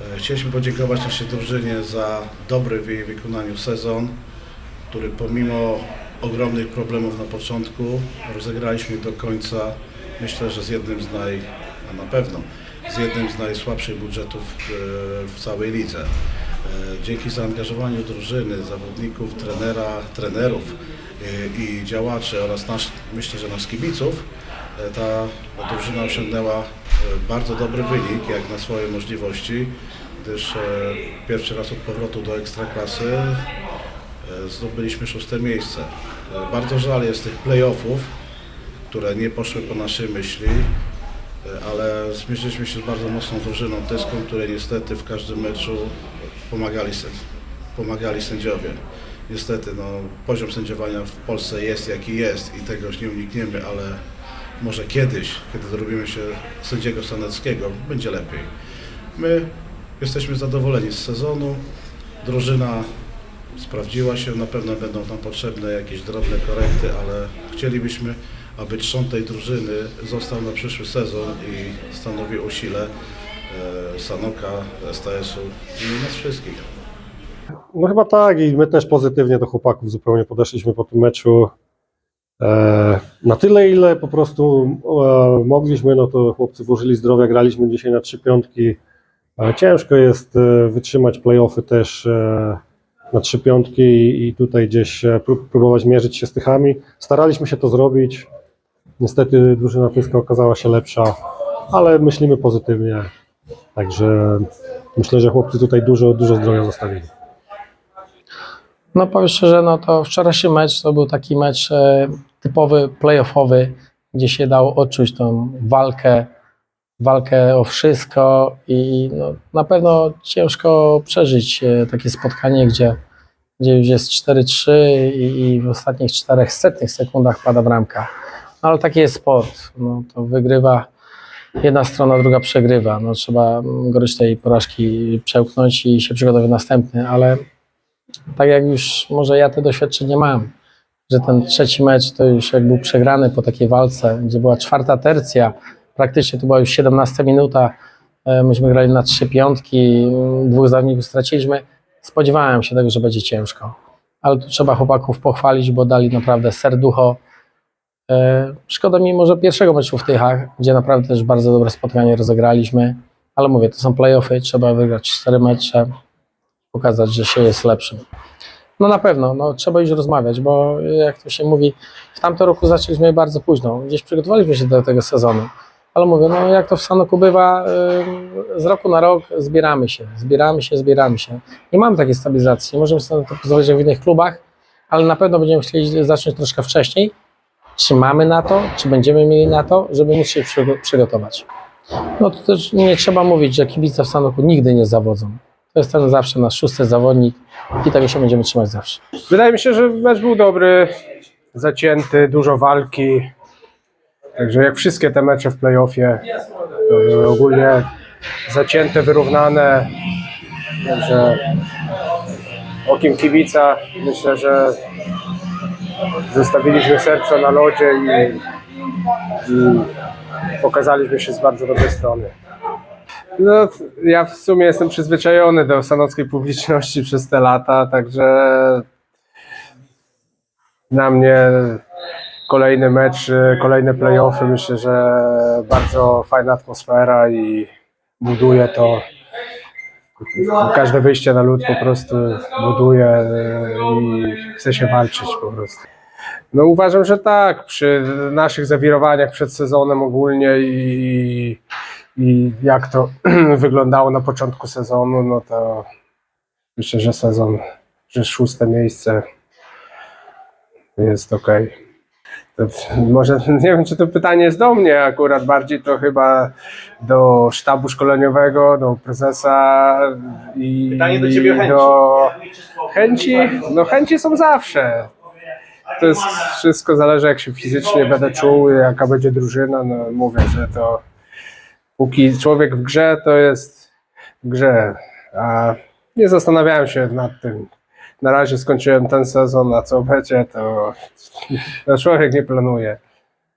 E, Chcieliśmy podziękować naszej drużynie za dobry w jej wykonaniu sezon, który pomimo ogromnych problemów na początku rozegraliśmy do końca. Myślę, że z jednym z naj, a na pewno z jednym z najsłabszych budżetów e, w całej lidze. E, Dzięki zaangażowaniu drużyny, zawodników, trenera, trenerów i działaczy oraz nasz, myślę, że nas kibiców, ta drużyna osiągnęła e, bardzo dobry wynik, jak na swoje możliwości, gdyż e, pierwszy raz od powrotu do Ekstraklasy e, zdobyliśmy szóste miejsce. Bardzo żal jest tych playoffów, które nie poszły po naszej myśli, ale zmierzyliśmy się z bardzo mocną drużyną Teską, której niestety w każdym meczu pomagali, pomagali sędziowie. Niestety no, poziom sędziowania w Polsce jest jaki jest i tego już nie unikniemy, ale może kiedyś, kiedy zrobimy się sędziego Saneckiego, będzie lepiej. My jesteśmy zadowoleni z sezonu. Drużyna sprawdziła się, na pewno będą nam potrzebne jakieś drobne korekty, ale chcielibyśmy, aby trzon tej drużyny został na przyszły sezon i stanowił o sile e, Sanoka, STS-u i nas wszystkich. No chyba tak i my też pozytywnie do chłopaków zupełnie podeszliśmy po tym meczu. E, na tyle, ile po prostu e, mogliśmy, no to chłopcy włożyli zdrowia, graliśmy dzisiaj na trzy piątki. E, ciężko jest wytrzymać playoffy też na trzy piątki i, tutaj gdzieś prób, próbować mierzyć się z Tychami. Staraliśmy się to zrobić. Niestety drużyna Tyska okazała się lepsza, ale myślimy pozytywnie. Także myślę, że chłopcy tutaj dużo, dużo zdrowia zostawili. No powiem szczerze, no to wczorajszy mecz to był taki mecz e, typowy playoffowy, gdzie się dało odczuć tą walkę, walkę o wszystko i no, na pewno ciężko przeżyć e, takie spotkanie, gdzie, gdzie już jest 4-3 i, i w ostatnich czterech setnych sekundach pada bramka. No, ale taki jest sport, no, to wygrywa jedna strona, druga przegrywa. No, trzeba mm, gorycz tej porażki przełknąć i się przygotować na następny, ale tak jak już może ja te doświadczenie mam, że ten trzeci mecz to już jak był przegrany po takiej walce, gdzie była czwarta tercja, praktycznie to była już 17 minuta, e, myśmy grali na trzy piątki, m, dwóch zawodników straciliśmy, spodziewałem się tego, że będzie ciężko, ale tu trzeba chłopaków pochwalić, bo dali naprawdę serducho. E, Szkoda mi może pierwszego meczu w Tychach, gdzie naprawdę też bardzo dobre spotkanie rozegraliśmy, ale mówię, to są playoffy, trzeba wygrać cztery mecze, pokazać, że się jest lepszym. No na pewno, no, trzeba już rozmawiać, bo jak to się mówi, w tamtym roku zaczęliśmy bardzo późno, gdzieś przygotowaliśmy się do tego sezonu, ale mówię, no jak to w Sanoku bywa, ym, z roku na rok zbieramy się, zbieramy się, zbieramy się. Nie mamy takiej stabilizacji, nie możemy sobie to pozwolić w innych klubach, ale na pewno będziemy chcieli zacząć troszkę wcześniej. Czy mamy na to, czy będziemy mieli na to, żeby móc się przygo- przygotować. No to też nie trzeba mówić, że kibice w Sanoku nigdy nie zawodzą. To jest ten zawsze nasz szósty zawodnik i tego się będziemy trzymać zawsze. Wydaje mi się, że mecz był dobry, zacięty, dużo walki. Także jak wszystkie te mecze w playoffie, ogólnie zacięte, wyrównane. Także okiem kibica myślę, że zostawiliśmy serce na lodzie i, i pokazaliśmy się z bardzo dobrej strony. No, ja w sumie jestem przyzwyczajony do sanockiej publiczności przez te lata, także dla mnie kolejny mecz, kolejne playoffy, myślę, że bardzo fajna atmosfera i buduje to. Każde wyjście na lód po prostu buduje y, i chce się walczyć po prostu. No uważam, że tak. Przy naszych zawirowaniach przed sezonem ogólnie i, i jak to wyglądało na początku sezonu, no to myślę, że sezon, że szóste miejsce jest ok. Może nie wiem, czy to pytanie jest do mnie akurat, bardziej to chyba do sztabu szkoleniowego, do prezesa i Pytanie do ciebie chęci. do chęci. No chęci są zawsze. To jest wszystko zależy jak się fizycznie będę czuł, jaka będzie drużyna. No mówię, że to póki człowiek w grze, to jest w grze. A nie zastanawiałem się nad tym. Na razie skończyłem ten sezon, a co będzie, to, to człowiek nie planuje.